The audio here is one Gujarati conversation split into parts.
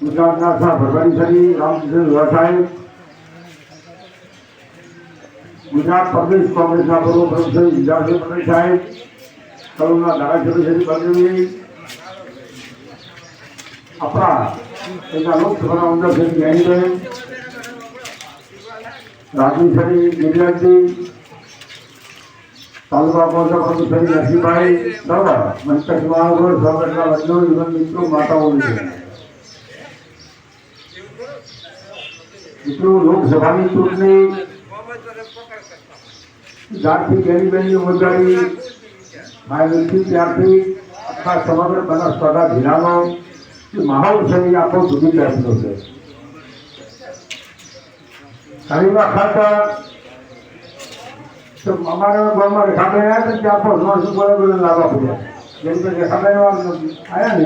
ગુજરાતના શાહ ભરવાડી શ્રી રામકૃષ્ણ સાહેબ, ગુજરાત પ્રદેશ કોંગ્રેસના પૂર્વ પ્રમુખ વિદ્યાર્થી પટેલ સાહેબ, કલોલના ધારાસભ્ય શ્રી પટેલજી આપણા એના લોકસભાના ઉમેદવાર શ્રી જ્ઞાનીબેન રાજવી શ્રી ગિરિરાજજી તાલુકા પહોંચા પ્રમુખ શ્રી નરસિંહભાઈ, બરાબર? મહાગોળ સ્વાગતના વડીલો યુવન મિત્રો માતાઓની મિત્રો લોકસભાની ચૂંટણી જ્યારથી કેરીબેનની ઉમેદવારી થઈ ત્યારથી આખા સમગ્ર બનાસકાંઠા જિલ્લાનો માહોલ છે એ આખો જુદી ટાઈપનો છે. શનિવાર ખાતા તો અમારા ગામમાં રેખાબેન આવ્યા હતા ત્યાં પણ નોટ બરાબર લાવવા પડ્યા. જેમ કે રેખાબેન આવ્યા ને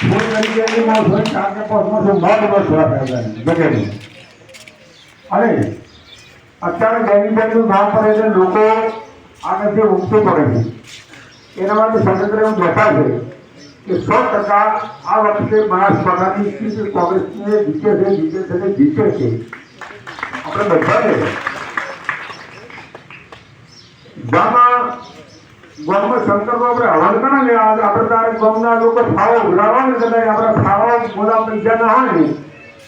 કાંકે પોસ્ટમાં શું મોટ મોટ થવા પડ્યા વગેરે અને અત્યારે ગેરીબેનનું નામ પડે એટલે લોકો આનાથી ઉમટી પડે છે, એના માટે સ્વતંત્ર એવું બેઠા છે કે સો ટકા આ વખતે બનાસકાંઠાની સીટ કોંગ્રેસને જીતે છે જીતે છે ને જીતે છે. આપણે બધાને ગામમાં ગામમાં શંકરનો આપણે હવન કરે ને આપણે તારે ગામના લોકો ફાળો ઉડાવવા ને આપણે ફાળો બધા પૈસા ના હોય ને.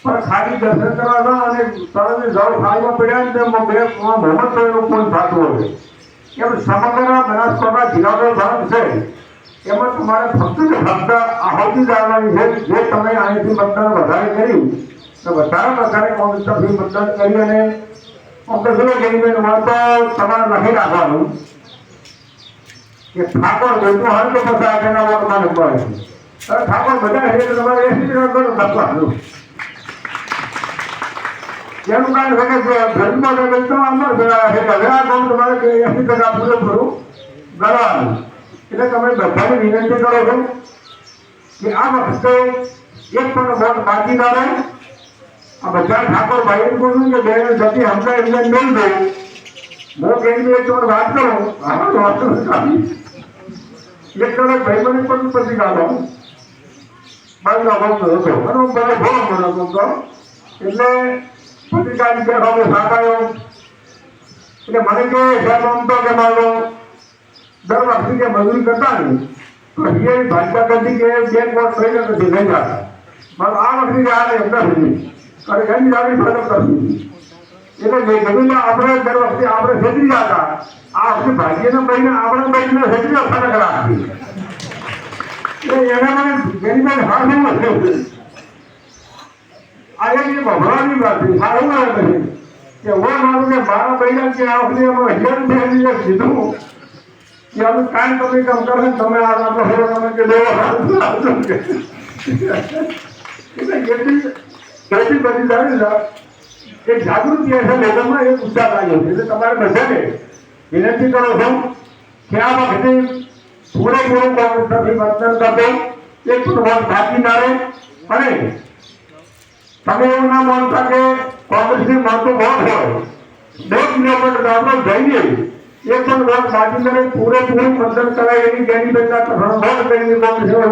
પણ ખાલી દર્શન કરવા જાઓ અને તરત જળ ફાળમાં પડ્યા ને તેમ બે મોહમ્મદ એનું કોઈ થતું હોય. એમ સમગ્ર બનાસકાંઠા જિલ્લાનો ભાગ છે. એમાં તમારે ફક્ત ને ફક્ત આહુતિ જાણવાની છે, જે તમે અહીંથી મતદાન વધારે કર્યું તો વધારે વધારે કોંગ્રેસ તરફથી મતદાન કરી અને કોંગ્રેસ ગરીબેન હોય તો તમારે લખી રાખવાનું. કે ઠાકોર જોઈતું હોય તો પછી આગળના વોટમાં લખવાનું હવે ઠાકોર બધા છે તો તમારે એસી ટકા કરો લખવાનું એનું કારણ છે કે ધર્મમાં તો તો આમાં જ છે. કે હવે આ કામ તમારે કે એસી ટકા પૂરેપૂરું ગણવાનું એટલે તમે બધાને વિનંતી કરો છો કે આ વખતે એક પણ વોટ બાકી ના રહે. આ બધા ઠાકોર ભાઈ બોલું કે બેન જતી હમણાં એમને નહીં દો. હું કરું. આમાં તો વાત નથી એક કલાક ભાઈ મને પણ પછી ગાળો. બાજુ ભોગ હતો. અને હું મને ભોગ મને એટલે પત્રિકાની બેઠો સાંભળ્યો એટલે મને કે સાહેબ, આમ તો કે મારો દર વખતે કે મજૂરી કરતા નહીં. તો એ ભાજપા કરતી કે બે વોટ થઈને નથી નહીં જતા મારો આ વખતે આ એમના સુધી અને એની જાણી ફરક નથી. એટલે જમીનમાં આપણે દર વખતે આપણે છેતરી જતા આ વખતે ભાગ્યના ભાઈને આપણે ભાઈને છેતરી ફરક રાખી એટલે એના મને જેની હાથ એવું શું આ એક ભગવાનની વાત છે. સારું વાત નથી કે હું માનું કે મારા ભાઈને કે આ વખતે અમે હિયર ફેરી કીધું કે અમે કાંઈ તમે કામ કરો તમે આ આપણો ફેરો તમે કે લેવો એટલે એટલી એટલી બધી જાણી એક જાગૃતિ હશે લોકોમાં એક ઉત્સાહ લાગ્યો એટલે તમારે બધાને વિનંતી કરો છું કે આ વખતે કોંગ્રેસ તરફી મતદાન કરતો એક પણ વોટ બાકી ના રહે. અને તમે એવું ના માનતા કે કોંગ્રેસની માનતો વોટ હોય. બે કિલોમીટર ગામમાં જઈએ. એક પણ વોટ બાકી ન પૂરેપૂરું મતદાન કરાય એની બેની બેનના વોટ કરીને કોંગ્રેસ